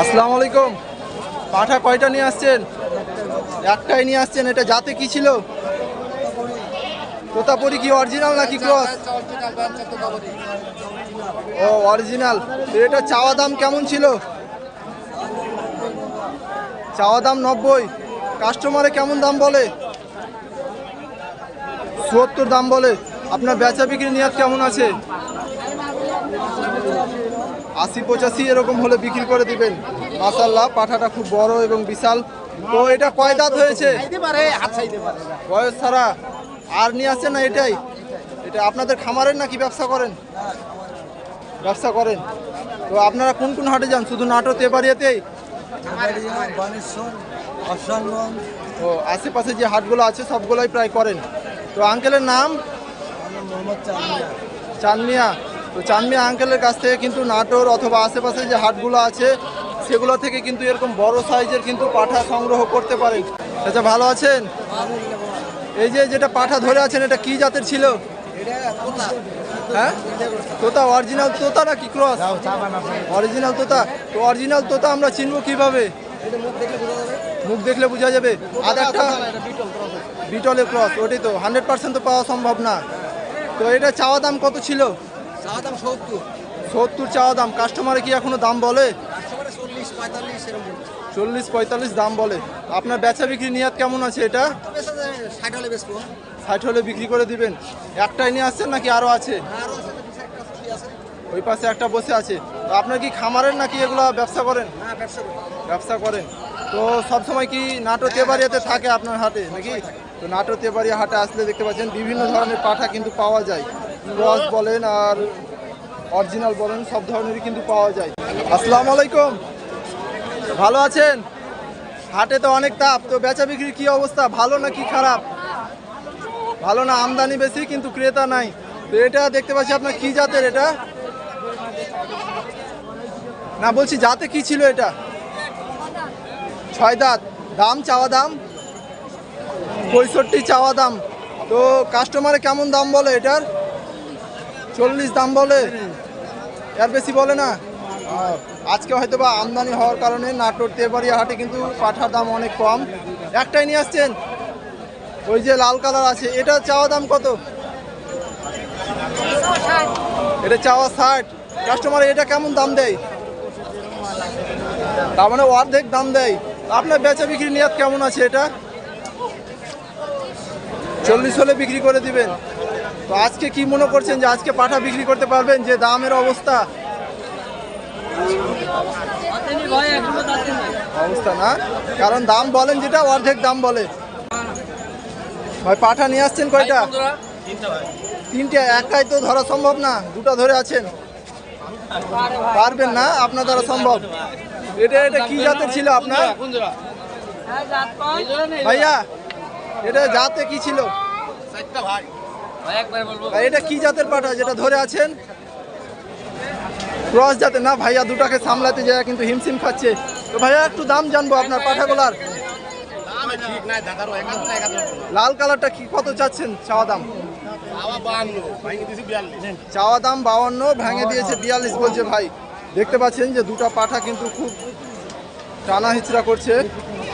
আসসালামু আলাইকুম। পাঠা কয়টা নিয়ে আসছেন? একটাই নিয়ে আসছেন, এটা জাতে কি ছিল? তোতাপুরি কি অরিজিনাল নাকি ক্রস ও অরিজিনাল এটা চাওয়া দাম কেমন ছিল? চাওয়া দাম নব্বই। কাস্টমারে কেমন দাম বলে? চুয়াত্তর দাম বলে। আপনার বেচা বিক্রি নিয়াত কেমন আছে? আশি পঁচাশি এরকম হলে বিক্রি করে দিবেন। মাসাল্লাহ পাঠাটা খুব বড় এবং বিশাল। তো এটা কয় দাঁত হয়েছে? বয়স ছাড়া আর নিয়ে আসছেন না এটাই। এটা আপনাদের খামারের নাকি ব্যবসা করেন? ব্যবসা করেন। তো আপনারা কোন কোন হাটে যান? শুধু নাটো তেবাড়িয়াতেই? ও আশেপাশে যে হাটগুলো আছে সবগুলোই প্রায় করেন। তো আঙ্কেলের নাম? মোহাম্মদ তো চানমিয়া আঙ্কেলের কাছ থেকে কিন্তু নাটোর অথবা আশেপাশে যে হাটগুলো আছে, সেগুলো থেকে কিন্তু এরকম বড় সাইজের কিন্তু পাঠা সংগ্রহ করতে পারেন। আচ্ছা ভালো আছেন? এই যে যেটা পাঠা ধরে আছেন, এটা কি জাতের ছিল? হ্যাঁ? তোতা অরিজিনাল তোতা নাকি ক্রস অরিজিনাল তোতা। তো অরিজিনাল তোতা আমরা চিনবো কীভাবে? মুখ দেখলে বোঝা যাবে। আর একটা বিটলের ক্রস ওটাই তো হান্ড্রেড পার্সেন্ট তো পাওয়া সম্ভব না। তো এটা চাওয়া দাম কত ছিল? সত্তর। চাওয়া দাম। কাস্টমারে কি এখনও দাম বলে? চল্লিশ পঁয়তাল্লিশ দাম বলে। আপনার বেচা বিক্রি নিয়াত কেমন আছে এটা? ষাট হলে বিক্রি করে দিবেন। একটাই নিয়ে আসছেন নাকি আরও আছে? ওই পাশে একটা বসে আছে। তো আপনার কি খামারের নাকি এগুলো ব্যবসা করেন? ব্যবসা করেন। তো সব সময় কি নাটো তেবাড়িয়াতে থাকে আপনার হাটে নাকি? তো নাটো তেবাড়িয়া হাটে আসলে দেখতে পাচ্ছেন বিভিন্ন ধরনের পাঠা কিন্তু পাওয়া যায়। ক্রস বলেন আর অরিজিনাল বলেন, সব ধরনেরই কিন্তু পাওয়া যায়। আসসালামু আলাইকুম। ভালো আছেন? হাটে তো অনেক তাপ, তো বেচা বিক্রির কি অবস্থা? ভালো না নাকি খারাপ? ভালো না, আমদানি বেশি, কিন্তু ক্রেতা নাই। তো এটা দেখতে পাচ্ছি আপনার কি জাতের এটা? না, বলছি জাতে কি ছিল এটা? ছয় দাঁত। দাম, চাওয়া দাম? পঁয়ষট্টি চাওয়া দাম। তো কাস্টমারে কেমন দাম বলে এটার? চল্লিশ দাম বলে। এর বেশি বলে না। আজকে হয়তো বা আমদানি হওয়ার কারণে নাটোর, তেবাড়িয়া হাটে কিন্তু পাঠার দাম অনেক কম। একটাই নিয়ে আসছেন? ওই যে লাল কালার আছে। এটা চাওয়া দাম কত? এটা চাওয়া ষাট। কাস্টমার এটা কেমন দাম দেয়? তার মানে অর্ধেক দাম দেয়। আপনার বেচা বিক্রি নিয়াত কেমন আছে এটা? চল্লিশ হলে বিক্রি করে দিবেন। তো আজকে কি মনে করছেন যে আজকে পাঠা বিক্রি করতে পারবেন? যে দামের অবস্থা? অবস্থা না? কারণ দাম বলেন যেটা অর্ধেক দাম বলে। ভাই পাঠা নিয়ে আসছেন কয়টা? তিনটে। একটাই তো ধরা সম্ভব না। দুটো ধরে আছেন। পারবেন না? আপনার দ্বারা সম্ভব। এটা এটা কি জাতের ছিল আপনার? ভাইয়া এটা জাতে কি ছিল? ভাই, এটা কি জাতের পাঠা? যেটা ধরে আছেন? ক্রস জাতের। না, ভাইয়া দুটাকে সামলাতে যায়, কিন্তু হিমশিম খাচ্ছে। তো ভাইয়া, একটু দাম জানব আপনার পাঠাগুলার। লাল কালারটা কি, কত চাচ্ছেন? চাওয়া দাম? চাওয়া দাম বাউান্ন, ভেঙে দিয়েছে বিয়াল্লিশ বলছে ভাই। দেখতে পাচ্ছেন যে দুটো পাঠা কিন্তু খুব টানা হিচড়া করছে।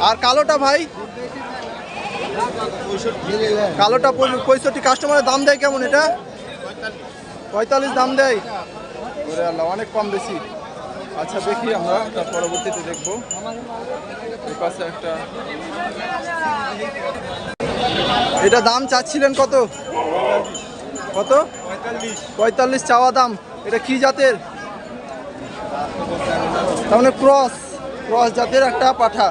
আর কালোটা ভাই? কালোটা পঁয়ষট্টি কাস্টমারের দাম দেয় কেমন এটা? পঁয়তাল্লিশ দাম দেয়। আল্লাহ, অনেক কম বেশি। আচ্ছা দেখি আমরা, তার পরবর্তীতে দেখব। পাশে একটা। এটা দাম চাচ্ছিলেন কত? কত? পঁয়তাল্লিশ চাওয়া দাম। এটা কি জাতের? তার মানে ক্রস ক্রস জাতের একটা পাঠা।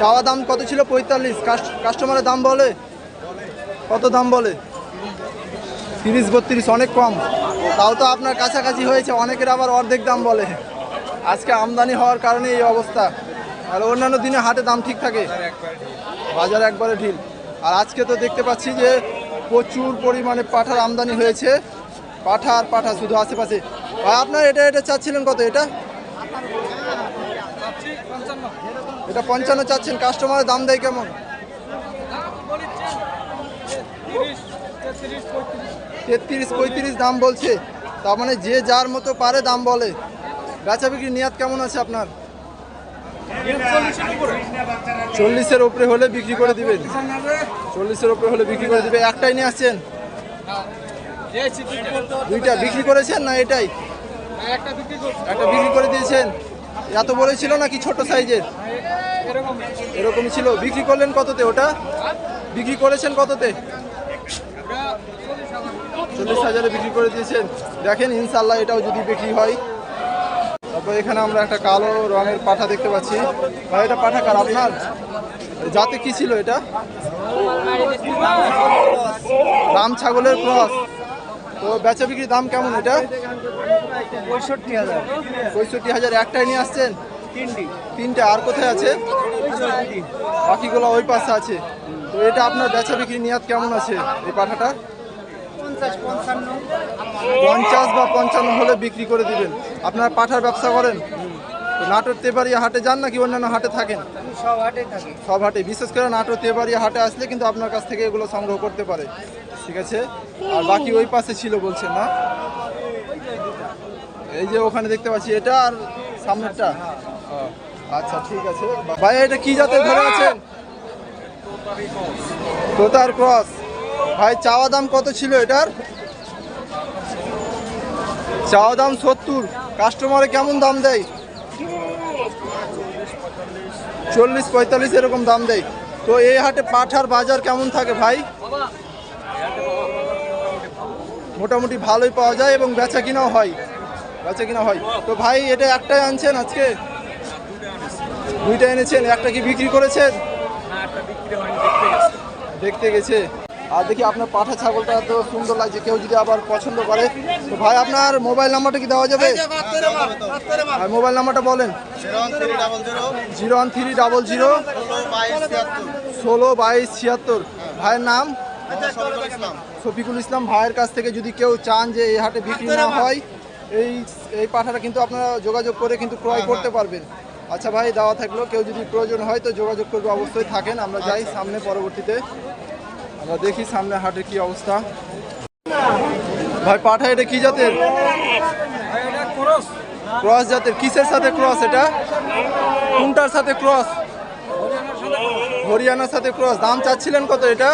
চাওয়া দাম কত ছিল? পঁয়তাল্লিশ। কাস্টমারের দাম বলে? কত দাম বলে? তিরিশ, বত্রিশ, অনেক কম। তাও তো আপনার কাছাকাছি হয়েছে, অনেকের আবার অর্ধেক দাম বলে। আজকে আমদানি হওয়ার কারণে এই অবস্থা। আর অন্যান্য দিনে হাটে দাম ঠিক থাকে। বাজার একবারে ঢিল। আর আজকে তো দেখতে পাচ্ছি যে প্রচুর পরিমাণে পাঠার আমদানি হয়েছে। পাঠা আর পাঠা শুধু আশেপাশে। আপনার এটা এটা চাচ্ছিলেন কত? এটা? এটা পঞ্চান্ন চাচ্ছেন কাস্টমারের দাম দেয় কেমন? তেত্রিশ, পঁয়ত্রিশ দাম বলছে। তার মানে যে যার মতো পারে দাম বলে। বেচা বিক্রি নিয়াত কেমন আছে আপনার? চল্লিশের ওপরে হলে বিক্রি করে দিবেন। চল্লিশের উপরে হলে বিক্রি করে দিবে একটাই নিয়ে আসছেন? দুইটা বিক্রি করেছেন না এটাই? একটা বিক্রি করে দিয়েছেন। এত বড় ছিল নাকি ছোট সাইজের? এরকমই ছিল। বিক্রি করলেন কততে ওটা? বিক্রি করেছেন কততে? চল্লিশ হাজারে বিক্রি করে দিয়েছেন। দেখেন ইনশাল্লাহ এটাও যদি বিক্রি হয়। তারপর এখানে আমরা একটা কালো রঙের পাঠা দেখতে পাচ্ছি। ভাই, এটা পাঠা কার? আপনার? যাতে কি ছিল এটা? রাম ছাগলের ক্রস। তো বেচা বিক্রির দাম কেমন এটা? পঁয়ষট্টি হাজার। পঁয়ষট্টি হাজার একটাই নিয়ে আসছেন? তিনটি। তিনটে আর কোথায় আছে? বাকিগুলো ওই পাশে আছে। তো এটা আপনার বেচা বিক্রি নিয়াত কেমন আছে এই পাঠাটা? পঞ্চাশ বা পঞ্চান্ন হলে বিক্রি করে দিবেন। আপনারা পাঠার ব্যবসা করেন? নাটোর তেবাড়িয়া হাটে যান নাকি অন্যান্য হাটে থাকেন? সব হাটে থাকে। সব হাটে বিশেষ করে নাটোর তেবাড়িয়া হাটে আসলে কিন্তু আপনার কাছ থেকে এগুলো সংগ্রহ করতে পারে। ঠিক আছে? আর বাকি ওই পাশে ছিল বলছেন না? এই যে ওখানে দেখতে পাচ্ছি এটা আর সামনেরটা। আচ্ছা ঠিক আছে। ভাই, এটা কি জাতের ধরে আছেন? তোতার ক্রস। ভাই, চাওয়া দাম কত ছিল এটার? চাওয়া দাম সত্তর। কাস্টমারে কেমন দাম দেয়? চল্লিশ, পঁয়তাল্লিশ এরকম দাম দেয়। তো এই হাটে পাঠার বাজার কেমন থাকে ভাই? মোটামুটি ভালোই পাওয়া যায় এবং বেচা কিনাও হয়। বেচা কিনা হয়। তো ভাই, এটা একটাই আনছেন আজকে? দুইটা এনেছেন একটা কি বিক্রি করেছেন? দেখতে গেছে। আর দেখি আপনার পাঠা ছাগলটা তো সুন্দর লাগছে কেউ যদি আবার পছন্দ করে। তো ভাই আপনার মোবাইল নাম্বারটা কি দেওয়া যাবে? আর মোবাইল নাম্বারটা বলেন। Zero one three double zero ষোলো বাইশ ছিয়াত্তর। ভাইয়ের নাম? শফিকুল ইসলাম। ভাইয়ের কাছ থেকে যদি কেউ চান যে এই হাটে বিক্রি না হয় এই এই পাঠাটা কিন্তু আপনারা যোগাযোগ করে কিন্তু ক্রয় করতে পারবেন। আচ্ছা ভাই দেওয়া থাকল। কেউ যদি প্রয়োজন হয় তো যোগাযোগ করবে অবশ্যই থাকেন। আমরা যাই সামনে পরবর্তীতে। আমরা দেখি সামনে হাটের কি অবস্থা। ভাই পাঠা এটা কি জাতের? ক্রস জাতের। কিসের সাথে ক্রস এটা? কোনটার সাথে ক্রস? হরিয়ানার সাথে ক্রস। দাম চাচ্ছিলেন কত এটা?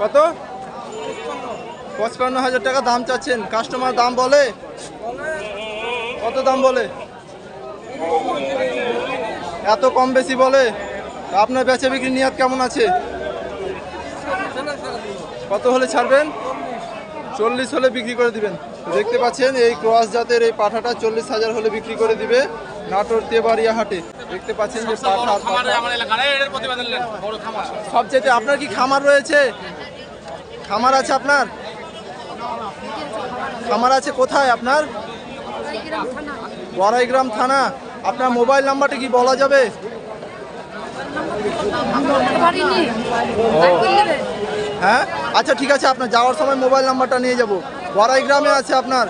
কত? পঁচপান্ন হাজার টাকা দাম চাচ্ছেন। কাস্টমার দাম বলে? কত দাম বলে? এত কম বেশি বলে? আপনার বেচা বিক্রি নিয়াত কেমন আছে? কত হলে ছাড়বেন? চল্লিশ হলে বিক্রি করে দিবেন। দেখতে পাচ্ছেন এই ক্রস জাতের এই পাঠাটা চল্লিশ হাজার হলে বিক্রি করে দিবে নাটোর তেবাড়িয়া হাটে। দেখতে পাচ্ছেন যে সবচেয়ে আপনার কি খামার রয়েছে? খামার আছে আপনার? খামার আছে কোথায় আপনার? বড়াইগ্রাম থানা, আপনার মোবাইল নাম্বারটা কি বলা যাবে? হ্যাঁ? আচ্ছা ঠিক আছে, আপনার যাওয়ার সময় মোবাইল নাম্বারটা নিয়ে যাব। গড়াইগ্রামে আছে আপনার?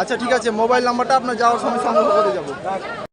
আচ্ছা ঠিক আছে, মোবাইল নাম্বারটা আপনার যাওয়ার সময় সংগ্রহ করে যাব।